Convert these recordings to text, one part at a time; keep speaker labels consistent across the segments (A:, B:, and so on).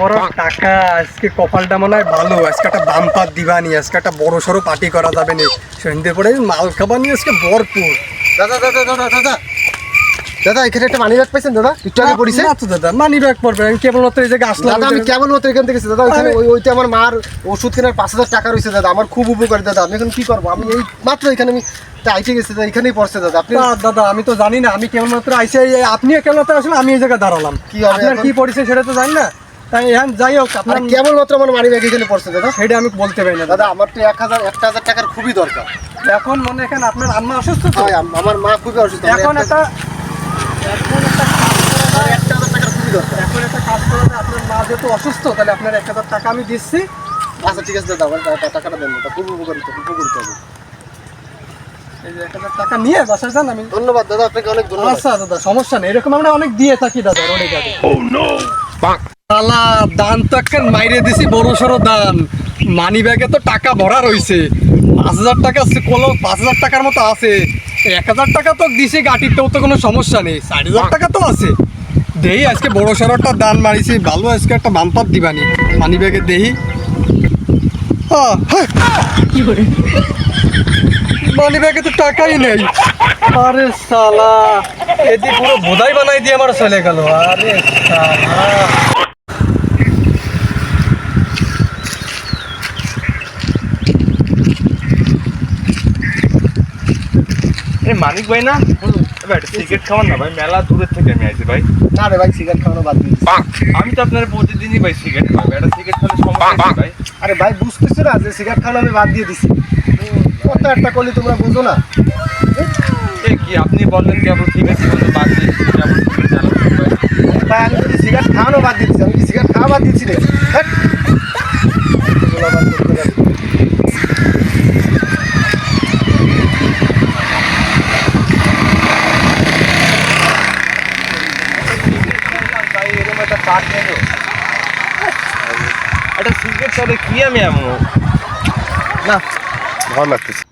A: বড় টাকা। আজকে কপালটা মনে হয় ভালো। আজকে একটা বাম্পার দিবানি আজকে একটা বড় সড়ো পার্টি করা যাবে না। সন্ধ্যে পরে মাল খাবার নিয়ে আজকে ভরপুর।
B: দাদা দাদা দাদা দাদা। দাদা এখানে একটা মানি ব্যাগ পাইছেন দাদা? একটু আগে পড়িছে?
A: তো দাদা মানি ব্যাগ পড়বে। আমি কেবলমাত্র এই জায়গায় আসলাম।
B: দাদা আমি এখান থেকে দাদা ওইখানে ওই ওইটা আমার মার ওষুধ কেনার পাঁচ হাজার টাকা রয়েছে দাদা। আমার খুব উপকার দাদা। আমি এখন কি করব? আমি এই মাত্র এখানে আমি আইটে গেছি দাদা। এখানেই পড়ছে দাদা। আপনি
A: দাদা আমি তো জানি না। আমি কেবলমাত্র আইসে আপনিও কেবলমাত্র আসলে আমি এই জায়গায় দাঁড়ালাম।
B: কি
A: আপনার কি পড়েছে সেটা তো জানি না। এখন যাই হোক আপনার
B: মানে কেমন মাত্র আমার মানি ব্যাগ এখানে পড়ছে দাদা?
A: সেটা আমি বলতে পারি না দাদা।
B: আমার তো এক হাজার একটা হাজার টাকার খুবই দরকার।
A: এখন মনে এখন আপনার আম্মা অসুস্থ তো?
B: আমার মা খুবই অসুস্থ।
A: এখন
B: একটা-
A: একটা এখন একটা
B: হাজার টাকার খুবই দরকার।
A: এখন একটা কাজ করা আপনার মা যেহেতু অসুস্থ তাহলে আপনার এক হাজার টাকা আমি দিচ্ছি।
B: আচ্ছা ঠিক আছে দাদা আমার টাকাটা দেন দাদা খুব উপকারিত খুব হবে।
A: এই যে এক হাজার টাকা নিয়ে বাসায় যান আমি
B: ধন্যবাদ দাদা আপনাকে অনেক ধন্যবাদ।
A: আচ্ছা দাদা সমস্যা নেই এরকম আমরা অনেক দিয়ে থাকি দাদা গাড়ি শালা দান তো একটা মাইরে দিছি বড় সড়ো দান। মানি ব্যাগে তো টাকা ভরা রইছে। পাঁচ হাজার টাকা কোনো পাঁচ হাজার টাকার মতো আছে। এক হাজার টাকা তো দিছি গাটিতেও তো কোনো সমস্যা নেই। চার হাজার টাকা তো আছে। দেহি আজকে বড় সড়োটা দান মারিছি ভালো আজকে একটা বাম্পার দিবানি। মানি ব্যাগে দেহি। মানি ব্যাগে তো টাকাই নেই। আরে সালা এদি পুরো বোধাই বানাই দিয়ে আমার চলে গেল। আরে সালা।
C: এ মানিক ভাই না? এবার একটা সিগারেট খাওয়ান না ভাই মেলা দূরের থেকে আমি আইছি ভাই।
B: না রে ভাই সিগারেট খাওয়ানো বাদ দিয়েছি
C: আমি তো আপনার প্রতিদিনই ভাই সিগারেট খাই একটা সিগারেট খেলে সমস্যা ভাই?
B: আরে ভাই বুঝতেছো না যে সিগারেট খাওয়ানো আমি বাদ দিয়ে দিছি। কত একটা করলে তোমরা বুঝো না?
C: এ কি আপনি বললেন কি আবার সিগারেট খাওয়ানো বাদ দিয়েছি সিগারেট চালাচ্ছি ভাই
B: ভাই আমি সিগারেট খাওয়ানো বাদ দিয়েছি আমি সিগারেট খাওয়া বাদ দিচ্ছি রে ধ্যাৎ। এগুলো আবার করতে পারি।
C: ভাই এরকম একটা কাঠ নেব সিগারেট ছাড়ে কি আমি এমন?
B: না ভালো লাগতেছে।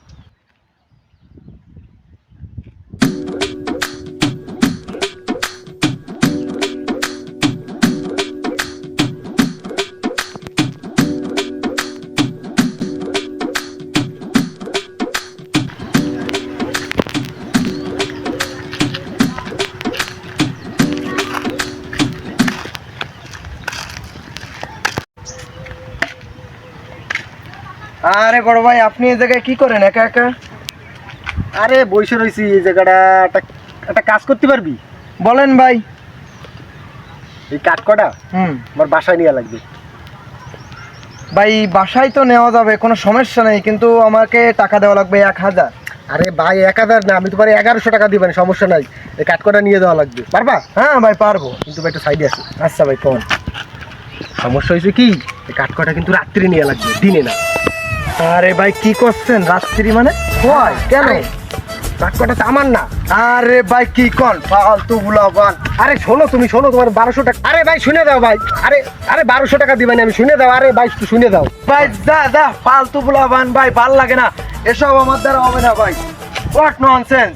D: আরে বড় ভাই আপনি এই জায়গায় কি করেন একা একা?
B: আরে বসে রয়েছি এই জায়গাটা একটা একটা কাজ করতে পারবি?
D: বলেন ভাই।
B: এই কাঠ কটা?
D: হুম।
B: আমার বাসায় নেওয়া লাগবে।
D: ভাই বাসায় তো নেওয়া যাবে কোনো সমস্যা নেই কিন্তু আমাকে টাকা দেওয়া লাগবে এক হাজার।
B: আরে ভাই এক হাজার না আমি তোমার এগারোশো টাকা দিবেন সমস্যা নাই। এই কাঠ কটা নিয়ে দেওয়া লাগবে। পারবা?
D: হ্যাঁ ভাই পারব।
B: কিন্তু ভাই একটু সাইডে আছে
D: আচ্ছা ভাই কোন
B: সমস্যা হয়েছে কি? এই কাঠ কটা কিন্তু রাত্রি নিয়ে লাগবে দিনে না।
D: আরে ভাই কি করছেন? রাত্রি মানে? হয় কেন?
B: বাক্যটা তো আমার না।
D: আরে ভাই কি কন? ফালতু বুলাবান
B: আরে শোনো তুমি শোনো তোমার বারোশো টাকা আরে ভাই শুনে দাও ভাই। আরে আরে বারোশো টাকা দিবেন আমি শুনে দাও। আরে ভাই শুনে দাও।
D: ভাই দা দা ফালতু বুলাবান ভাই ভালো লাগে না। এসব আমার দ্বারা হবে না ভাই। What nonsense